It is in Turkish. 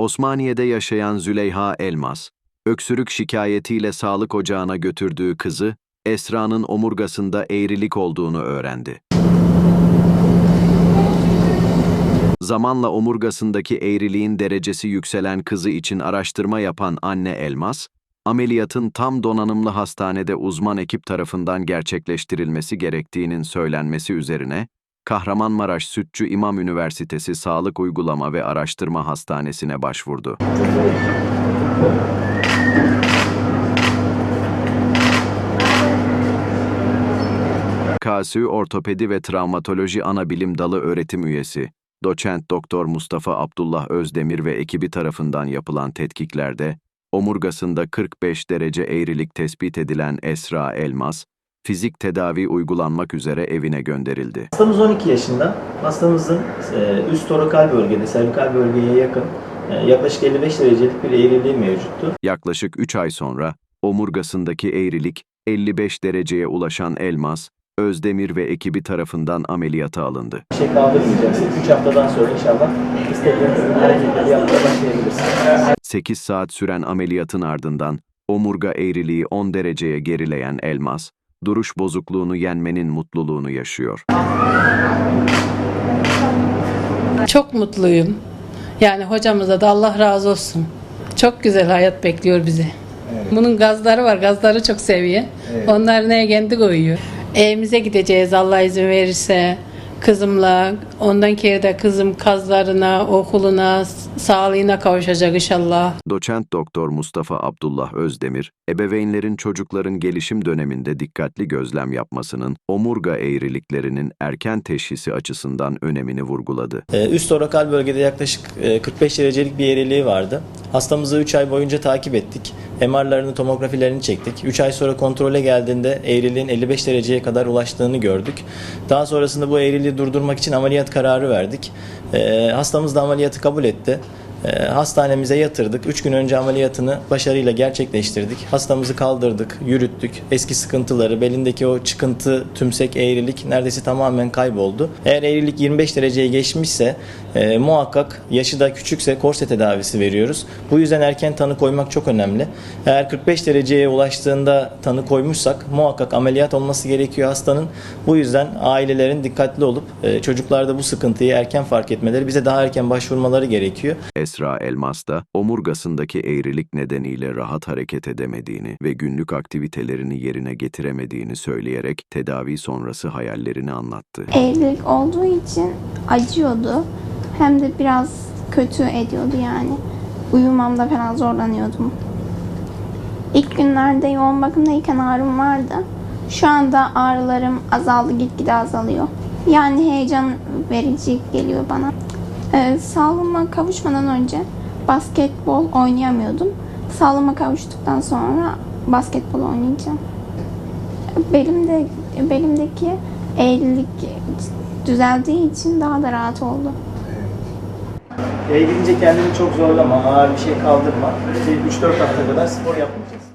Osmaniye'de yaşayan Züleyha Elmas, öksürük şikayetiyle sağlık ocağına götürdüğü kızı, Esra'nın omurgasında eğrilik olduğunu öğrendi. Zamanla omurgasındaki eğriliğin derecesi yükselen kızı için araştırma yapan anne Elmas, ameliyatın tam donanımlı hastanede uzman ekip tarafından gerçekleştirilmesi gerektiğinin söylenmesi üzerine, Kahramanmaraş Sütçü İmam Üniversitesi Sağlık Uygulama ve Araştırma Hastanesi'ne başvurdu. KSÜ Ortopedi ve Travmatoloji Anabilim Dalı öğretim üyesi, doçent doktor Mustafa Abdullah Özdemir ve ekibi tarafından yapılan tetkiklerde, omurgasında 45 derece eğrilik tespit edilen Esra Elmas, fizik tedavi uygulanmak üzere evine gönderildi. Hastamız 12 yaşında. Hastamızın e, üst torakal bölgede, servikal bölgeye yakın e, yaklaşık 55 derecelik bir eğriliği mevcuttu. Yaklaşık 3 ay sonra omurgasındaki eğrilik 55 dereceye ulaşan Elmas, Özdemir ve ekibi tarafından ameliyata alındı. Bir şey kaldırmayacaksınız. 3 haftadan sonra inşallah istediğiniz hareketleri yapmaya başlayabilirsiniz. 8 saat süren ameliyatın ardından omurga eğriliği 10 dereceye gerileyen Elmas, duruş bozukluğunu yenmenin mutluluğunu yaşıyor. Çok mutluyum. Yani hocamıza da Allah razı olsun. Çok güzel hayat bekliyor bizi. Bunun gazları var. Gazları çok seviyor. Onlar neye kendi koyuyor. Evimize gideceğiz Allah izin verirse. Kızımla, ondan kere de kızım kazlarına, okuluna, sağlığına kavuşacak inşallah. Doçent Doktor Mustafa Abdullah Özdemir, ebeveynlerin çocukların gelişim döneminde dikkatli gözlem yapmasının omurga eğriliklerinin erken teşhisi açısından önemini vurguladı. E, Üst torakal bölgede yaklaşık e, 45 derecelik bir eğriliği vardı. Hastamızı 3 ay boyunca takip ettik. MR'larını, tomografilerini çektik. 3 ay sonra kontrole geldiğinde eğriliğin 55 dereceye kadar ulaştığını gördük. Daha sonrasında bu eğriliği durdurmak için ameliyat kararı verdik. E, hastamız da ameliyatı kabul etti. E, hastanemize yatırdık. 3 gün önce ameliyatını başarıyla gerçekleştirdik. Hastamızı kaldırdık, yürüttük. Eski sıkıntıları, belindeki o çıkıntı, tümsek eğrilik neredeyse tamamen kayboldu. Eğer eğrilik 25 dereceye geçmişse e, muhakkak yaşı da küçükse korse tedavisi veriyoruz. Bu yüzden erken tanı koymak çok önemli. Eğer 45 dereceye ulaştığında tanı koymuşsak muhakkak ameliyat olması gerekiyor hastanın. Bu yüzden ailelerin dikkatli olup e, çocuklarda bu sıkıntıyı erken fark etmeleri, bize daha erken başvurmaları gerekiyor. Esra Elmas da omurgasındaki eğrilik nedeniyle rahat hareket edemediğini ve günlük aktivitelerini yerine getiremediğini söyleyerek tedavi sonrası hayallerini anlattı. Evlilik olduğu için acıyordu. Hem de biraz kötü ediyordu yani. Uyumamda falan zorlanıyordum. İlk günlerde yoğun bakımdayken ağrım vardı. Şu anda ağrılarım azaldı, gitgide azalıyor. Yani heyecan verici geliyor bana. Ee, sağlığıma kavuşmadan önce basketbol oynayamıyordum. Sağlığıma kavuştuktan sonra basketbol oynayacağım. Belimde belimdeki eğrilik düzeldiği için daha da rahat oldu. Eve gidince kendini çok zorlama, ağır bir şey kaldırma. 3-4 hafta kadar spor yapmak